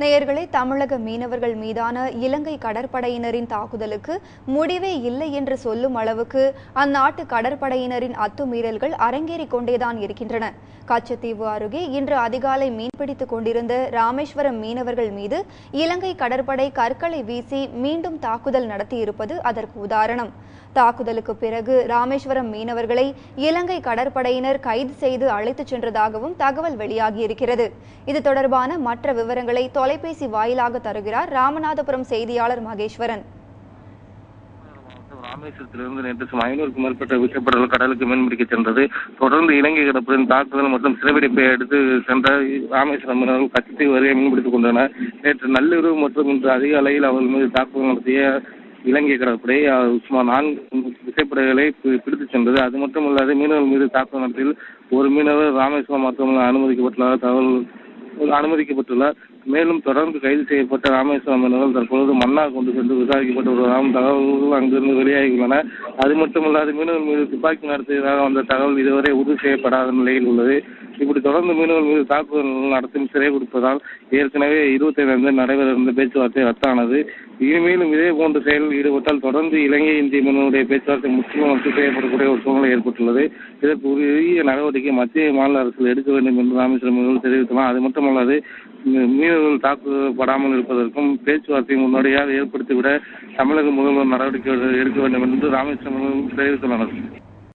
நேயர்களே தமிழக மீனவர்கள் மீதான இலங்கை கடற்படையினரின் தாக்குதலுக்கு முடிவே இல்லை என்று சொல்லும் அளவுக்கு அந்நாட்டு கடற்படையினரின் அத்துமீறல்கள் அரங்கேறிக் கொண்டேதான் இருக்கின்றன. கச்சத்தீவு அருகே இன்று அதிகாலை மீன்பிடித்துக் கொண்டிருந்த ராமேஸ்வரம் மீனவர்கள் மீது இலங்கை கடற்படை கற்களை வீசி மீண்டும் தாக்குதல் நடத்தியிருப்பது அதற்கு உதாரணம். தாக்குதலுக்கு பிறகு ராமேஸ்வரம் மீனவர்களை இலங்கை கடற்படையினர் கைது செய்து அழைத்துச் சென்றதாகவும் தகவல் வெளியாகியிருக்கிறது. இது தொடர்பான மற்ற விவரங்களை தொலைபேசி வாயிலாக தருகிறார் ராமநாதபுரம் செய்தியாளர் மகேஸ்வரன். ராமேஸ்வரத்திலிருந்து நேற்று சுமார் ஐநூறுக்கும் மேற்பட்ட விசைப்படகுகள் கடலுக்கு மீன்பிடிக்க சென்றது. தொடர்ந்து இலங்கை கடற்படையின் தாக்குதல் மற்றும் சிறைபிடிப்பை அடுத்து சென்ற ராமேஸ்வரம் மீனவர்கள் கச்சத்தை வரைய மீன்பிடித்துக் கொண்டனர். நேற்று நள்ளிரவு மற்றும் இன்று அதிக அளவில் அவர்கள் மீது தாக்குதல் நடத்திய இலங்கை கடற்படை சுமார் நான்கு விசைப்படைகளை பி- பிடித்துச் சென்றது. அது மட்டுமல்லாது மீனவர்கள் மீது தாக்குதல் நடத்தியில் ஒரு மீனவர் ராமேஸ்வரம் மருத்துவமனை அனுமதிக்கப்பட்டுள்ள தகவல் அனுமதிக்கப்பட்டுள்ளார். மேலும் தொடர்ந்து கைது செய்யப்பட்ட ராமேஸ்வரம் மீனவர்கள் தற்பொழுது மன்னார் கொண்டு சென்று விசாரிக்கப்பட்டு வருவதாகவும் தகவல்கள் அங்கிருந்து வெளியாகியுள்ளன. அது மட்டுமல்லாது மீனவர்கள் மீது துப்பாக்கி நடத்தியதாக வந்த தகவல் இதுவரை உறுதி செய்யப்படாத நிலையில் உள்ளது. இப்படி தொடர்ந்து மீனவர்கள் மீது தாக்குதல் நடத்தும் சிறை கொடுப்பதால் ஏற்கனவே இருபத்தைந்து நடைபெற இருந்த பேச்சுவார்த்தை ரத்தானது. இனிமேலும் இதே போன்ற செயலில் ஈடுபட்டால் தொடர்ந்து இலங்கை இந்திய மீனவருடைய பேச்சுவார்த்தை முற்றிலும் ரத்து செய்யப்படக்கூடிய ஒரு சூழ்நிலை ஏற்பட்டுள்ளது. இதற்கு உரிய நடவடிக்கை மத்திய மாநில அரசு எடுக்க வேண்டும் என்று ராமேஸ்வரம் மீனவர்கள் தெரிவித்தலாம் அது மட்டுமல்லாது மீன் மீனவர்கள் தாக்கப்படாமல் இருப்பதற்கும் பேச்சுவார்த்தை முன்னோடியாக ஏற்படுத்திவிட தமிழக முதல்வர் நடவடிக்கை எடுக்க வேண்டும் என்று ராமேஸ்வரம் தெரிவித்துள்ளனர்.